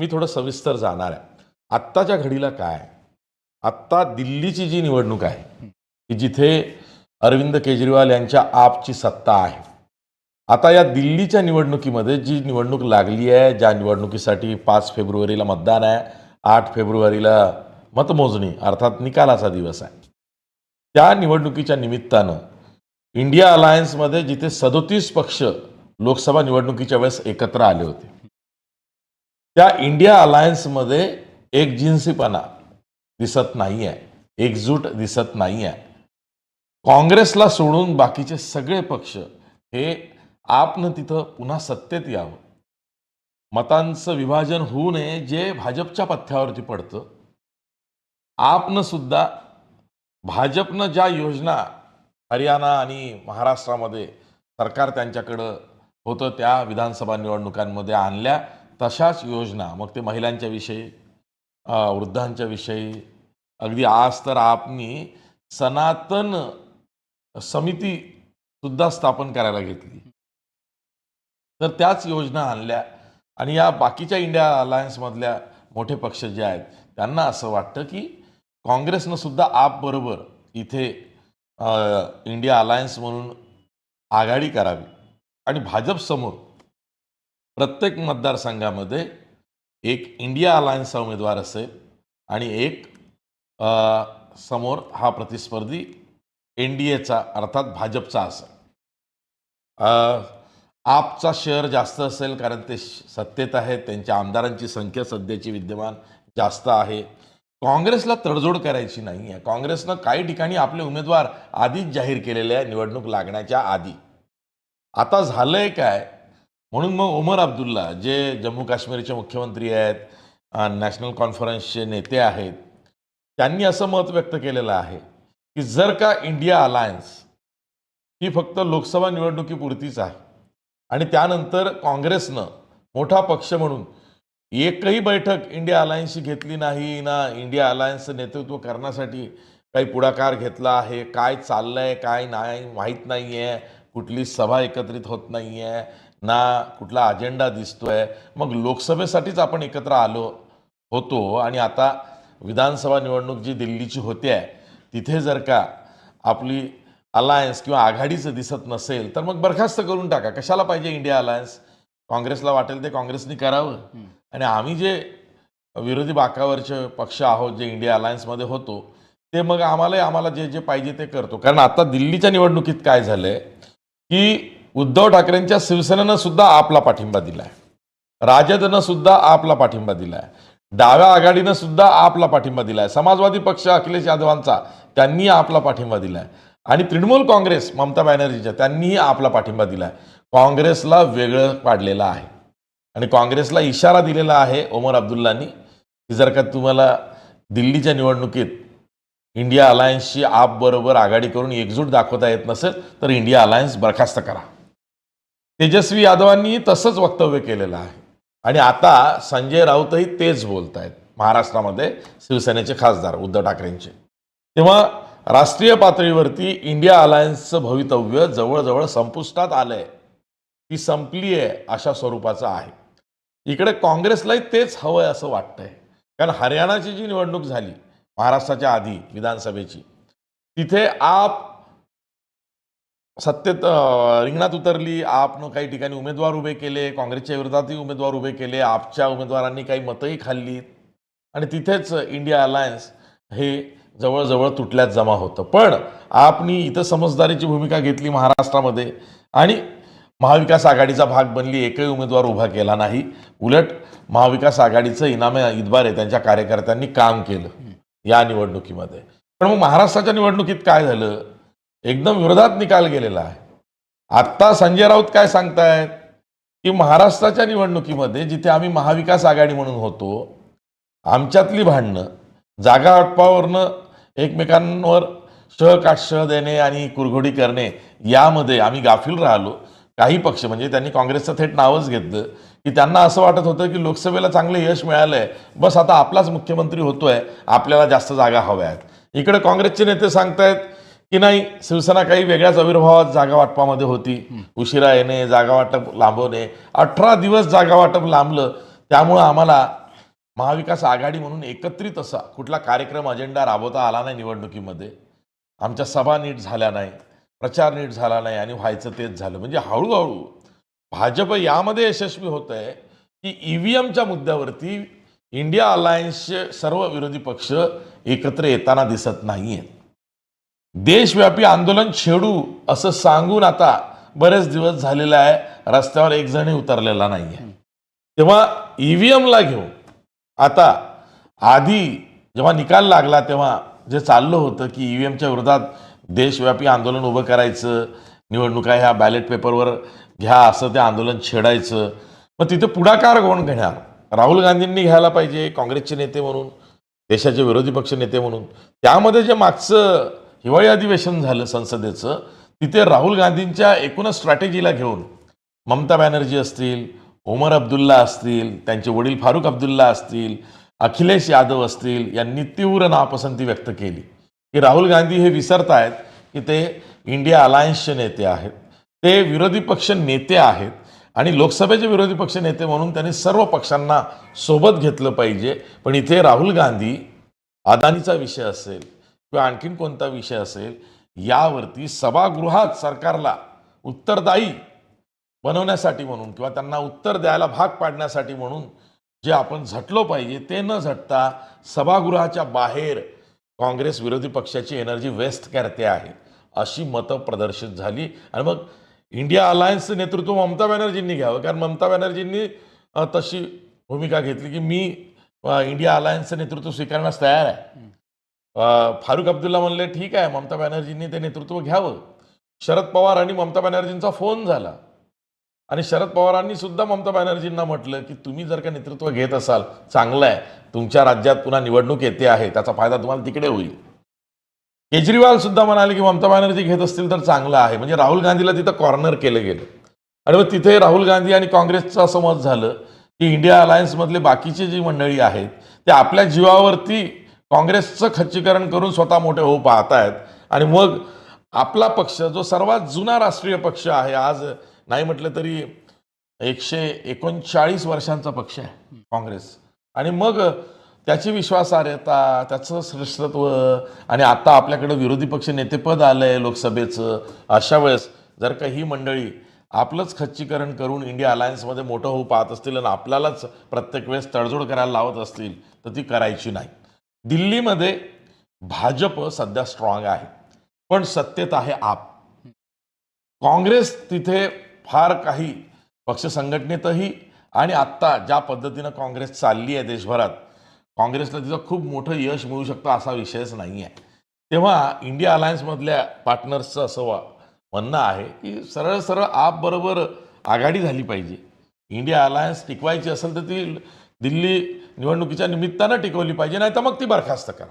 मी थोडं सविस्तर जाणार आहे. आत्ताच्या घडीला काय? आत्ता दिल्लीची जी निवडणूक आहे की जिथे अरविंद केजरीवाल यांच्या आपची सत्ता आहे. आता या दिल्लीच्या निवडणुकीमध्ये जी निवडणूक लागली आहे ज्या निवडणुकीसाठी पाच फेब्रुवारीला मतदान आहे आठ फेब्रुवारीला मतमोजणी अर्थात निकालाचा दिवस आहे. त्या निवडणुकीच्या निमित्तानं इंडिया अलायन्समध्ये जिथे सदोतीस पक्ष लोकसभा निवडणुकीच्या वेळेस एकत्र आले होते त्या इंडिया अलायन्समध्ये एकजिन्सीपणा दिसत नाही आहे एकजूट दिसत नाही आहे काँग्रेसला सोडून बाकीचे सगळे पक्ष हे आपनं तिथं पुन्हा सत्तेत यावं. मतांचं विभाजन होऊ नये जे भाजपच्या पथ्यावरती पडतं. आपनं सुद्धा भाजपनं ज्या योजना हरियाणा आणि महाराष्ट्रामध्ये सरकार त्यांच्याकडं होतं त्या विधानसभा निवडणुकांमध्ये आणल्या तशाच योजना मग ते महिलांच्या विषयी वृद्धांच्या विषयी अगदी आज तर आपनी सनातन समिती सुद्धा स्थापन करायला घेतली. तर त्याच योजना आणल्या आणि या बाकीच्या इंडिया अलायन्समधल्या मोठे पक्ष जे आहेत त्यांना असं वाटतं की काँग्रेसनं सुद्धा आप बरोबर इथे इंडिया अलायन्स म्हणून आघाडी करावी आणि भाजपसमोर प्रत्येक मतदारसंघामध्ये एक इंडिया अलायन्सचा उमेदवार असेल आणि एक आ, समोर हा प्रतिस्पर्धी एन डी एचा अर्थात भाजपचा असेल. आपचा शेअर जास्त असेल कारण ते सत्तेत आहेत त्यांच्या आमदारांची संख्या सध्याची विद्यमान जास्त आहे. काँग्रेसला तडजोड करायची नाही आहे. काँग्रेसनं काही ठिकाणी आपले उमेदवार आधीच जाहीर केलेले आहे निवडणूक लागण्याच्या आधी. आता झालंय काय? म्हणून मग ओमर अब्दुल्ला जे जम्मू काश्मीरचे मुख्यमंत्री आहेत नॅशनल कॉन्फरन्सचे नेते आहेत त्यांनी असं मत व्यक्त केलेलं आहे की जर का इंडिया अलायन्स ही फक्त लोकसभा निवडणुकीपुरतीच आहे आणि त्यानंतर काँग्रेसनं मोठा पक्ष म्हणून एकही बैठक इंडिया अलायन्सची घेतली नाही ना इंडिया अलायन्सचं नेतृत्व करण्यासाठी काही पुढाकार घेतला आहे काय चाललंय काय नाही माहीत नाही आहे कुठली सभा एकत्रित होत नाही आहे ना कुठला अजेंडा दिसतोय. मग लोकसभेसाठीच आपण एकत्र आलो होतो आणि आता विधानसभा निवडणूक जी दिल्लीची होते आहे तिथे जर का आपली अलायन्स किंवा आघाडीचं दिसत नसेल तर मग बरखास्त करून टाका. कशाला पाहिजे इंडिया अलायन्स काँग्रेसला वाटेल ते काँग्रेसनी करावं. आणि आम्ही जे विरोधी बाकावरचे पक्ष आहोत जे इंडिया अलायन्समध्ये होतो ते मग आम्हाला आम्हाला जे जे पाहिजे ते करतो. कारण आता दिल्लीच्या निवडणुकीत काय झालंय की उद्धव ठाकरेंच्या शिवसेनेनं सुद्धा आपला पाठिंबा दिलाय. राजदनं सुद्धा आपला पाठिंबा दिलाय. डाव्या आघाडीनं सुद्धा आपला पाठिंबा दिलाय. समाजवादी पक्ष अखिलेश यादवांचा त्यांनी आपला पाठिंबा दिलाय. आणि तृणमूल काँग्रेस ममता बॅनर्जीच्या त्यांनीही आपला पाठिंबा दिलाय. काँग्रेसला वेगळं पाडलेलं आहे. आणि काँग्रेसला इशारा दिलेला आहे ओमर अब्दुल्लांनी की जर का तुम्हाला दिल्लीच्या निवडणुकीत इंडिया अलायन्सची आप बरोबर आघाडी करून एकजूट दाखवता येत नसेल तर इंडिया अलायन्स बरखास्त करा. तेजस्वी यादवांनी तसंच वक्तव्य केलेलं आहे. आणि आता संजय राऊतही तेच बोलत आहेत महाराष्ट्रामध्ये शिवसेनेचे खासदार उद्धव ठाकरेंचे. तेव्हा राष्ट्रीय पातळीवरती इंडिया अलायन्सचं भवितव्य जवळजवळ संपुष्टात आलंय. ती संपली आहे अशा स्वरूपाचं आहे. इकडे काँग्रेसलाही तेच हवंय असं वाटतंय. कारण हरियाणाची जी निवडणूक झाली महाराष्ट्राच्या आधी विधानसभेची तिथे आप सत्तेत रिंगणात उतरली. आपनं काही ठिकाणी उमेदवार उभे केले काँग्रेसच्या विरोधातही उमेदवार उभे केले आपच्या उमेदवारांनी काही मतंही खाल्लीत आणि तिथेच इंडिया अलायन्स हे जवळजवळ तुटल्यात जमा होतं. पण आपनी इथं समजदारीची भूमिका घेतली महाराष्ट्रामध्ये आणि महाविकास आघाडीचा भाग बनली एकही उमेदवार उभा केला नाही. उलट महाविकास आघाडीचं इनामे इतबारे त्यांच्या कार्यकर्त्यांनी काम केलं या निवडणुकीमध्ये. पण मग महाराष्ट्राच्या निवडणुकीत काय झालं? एकदम विरोधात निकाल गेलेला आहे. आत्ता संजय राऊत काय सांगतायत? की महाराष्ट्राच्या निवडणुकीमध्ये जिथे आम्ही महाविकास आघाडी म्हणून होतो आमच्यातली भांडणं जागा वाटपावरनं एकमेकांवर शह काटशह देणे आणि कुरघोडी करणे यामध्ये आम्ही गाफील राहिलो. काही पक्ष म्हणजे त्यांनी काँग्रेसचं थेट नावच घेतलं की त्यांना असं वाटत होतं की लोकसभेला चांगलं यश मिळालंय. बस आता आपलाच मुख्यमंत्री होतोय आपल्याला जास्त जागा हव्या आहेत इकडे काँग्रेसचे नेते सांगतायत की नाही शिवसेना काही वेगळ्याच आविर्भावात जागा वाटपामध्ये होती. उशिरा येणे जागा वाटप लांबवणे अठरा दिवस जागा वाटप लांबलं. त्यामुळं आम्हाला महाविकास आघाडी म्हणून एकत्रित असा कुठला कार्यक्रम अजेंडा राबवता आला नाही निवडणुकीमध्ये. आमच्या सभा नीट झाल्या नाही प्रचार नीट झाला नाही आणि व्हायचं तेच झालं. म्हणजे हळूहळू भाजप यामध्ये यशस्वी होत आहे की ई व्ही एमच्या मुद्द्यावरती इंडिया अलायन्सचे सर्व विरोधी पक्ष एकत्र येताना दिसत नाही आहेत देशव्यापी आंदोलन छेडू असं सांगून आता बरेच दिवस झालेलं आहे. रस्त्यावर एक जणही उतरलेला नाही आहे तेव्हा ई व्ही एमला घेऊन आता आधी जेव्हा निकाल लागला तेव्हा जे चाललं होतं की ईव्हीएमच्या विरोधात देशव्यापी आंदोलन उभं करायचं निवडणुका ह्या बॅलेट पेपरवर घ्या असं ते आंदोलन छेडायचं. मग तिथे पुढाकार कोण घेणार? राहुल गांधींनी घ्यायला पाहिजे काँग्रेसचे नेते म्हणून देशाचे विरोधी पक्ष नेते म्हणून. त्यामध्ये जे मागचं हिवाळी अधिवेशन झालं संसदेचं तिथे राहुल गांधींच्या एकूणच स्ट्रॅटेजीला घेऊन ममता बॅनर्जी असतील ओमर अब्दुल्ला असतील त्यांचे वडील फारुख अब्दुल्ला असतील अखिलेश यादव असतील यांनी तीव्र नापसंती व्यक्त केली. की राहुल गांधी हे विसरत आहेत की ते इंडिया अलायन्सचे नेते आहेत ते विरोधी पक्ष नेते आहेत आणि लोकसभेचे विरोधी पक्ष नेते म्हणून त्यांनी सर्व पक्षांना सोबत घेतलं पाहिजे. पण इथे राहुल गांधी अदानीचा विषय असेल किंवा आणखीन कोणता विषय असेल यावरती सभागृहात सरकारला उत्तरदायी बनवण्यासाठी म्हणून किंवा त्यांना उत्तर द्यायला भाग पाडण्यासाठी म्हणून जे आपण झटलो पाहिजे ते न झटता सभागृहाच्या बाहेर काँग्रेस विरोधी पक्षाची एनर्जी वेस्ट करते आहे अशी मतं प्रदर्शित झाली. आणि मग इंडिया अलायन्सचं नेतृत्व ममता बॅनर्जींनी घ्यावं कारण ममता बॅनर्जींनी तशी भूमिका घेतली की मी इंडिया अलायन्सचं नेतृत्व स्वीकारण्यास तयार आहे. फारुख अब्दुल्ला म्हणले ठीक आहे ममता बॅनर्जींनी ते नेतृत्व घ्यावं. शरद पवार आणि ममता बॅनर्जींचा फोन झाला. आणि शरद पवारांनी सुद्धा ममता बॅनर्जींना म्हटलं की तुम्ही जर का नेतृत्व घेत असाल चांगलं आहे. तुमच्या राज्यात पुन्हा निवडणूक येते आहे. त्याचा फायदा तुम्हाला तिकडे होईल. केजरीवाल सुद्धा म्हणाले की ममता बॅनर्जी घेत असतील तर चांगलं आहे. म्हणजे राहुल गांधीला तिथं कॉर्नर केलं गेलं. आणि मग तिथे राहुल गांधी आणि काँग्रेसचं असं मत झालं की इंडिया अलायन्समधले बाकीची जी मंडळी आहेत ते आपल्या जीवावरती काँग्रेसचं खच्चीकरण करून स्वतः मोठे होऊ पाहत आहेत आणि मग आपला पक्ष जो सर्वात जुना राष्ट्रीय पक्ष आहे आज नाही म्हटलं तरी एकशे एकोणचाळीस वर्षांचा पक्ष आहे काँग्रेस. आणि मग त्याची विश्वासार्हता त्याचं श्रेष्ठत्व आणि आता आपल्याकडे विरोधी पक्ष नेतेपद आलंय लोकसभेचं अशा वेळेस जर का ही मंडळी आपलंच खच्चीकरण करून इंडिया अलायन्समध्ये मोठं होऊ पाहत असतील आणि आपल्यालाच प्रत्येक वेळेस तडजोड करायला लावत असतील तर ती करायची नाही. दिल्लीमध्ये भाजप सध्या स्ट्रॉंग आहे पण सत्तेत आहे आप. काँग्रेस तिथे फार काही पक्ष संघटनेतही आणि आत्ता ज्या पद्धतीनं काँग्रेस चालली आहे देशभरात काँग्रेसला तिथं खूप मोठं यश मिळू शकतं असा विषयच नाही आहे तेव्हा इंडिया अलायन्समधल्या पार्टनर्सचं असं म्हणणं आहे की सरळ सरळ आप बरोबर आघाडी झाली पाहिजे. इंडिया अलायन्स टिकवायची असेल तर ती दिल्ली निवडणुकीच्या निमित्तानं टिकवली पाहिजे नाही तर मग ती बरखास्त करा.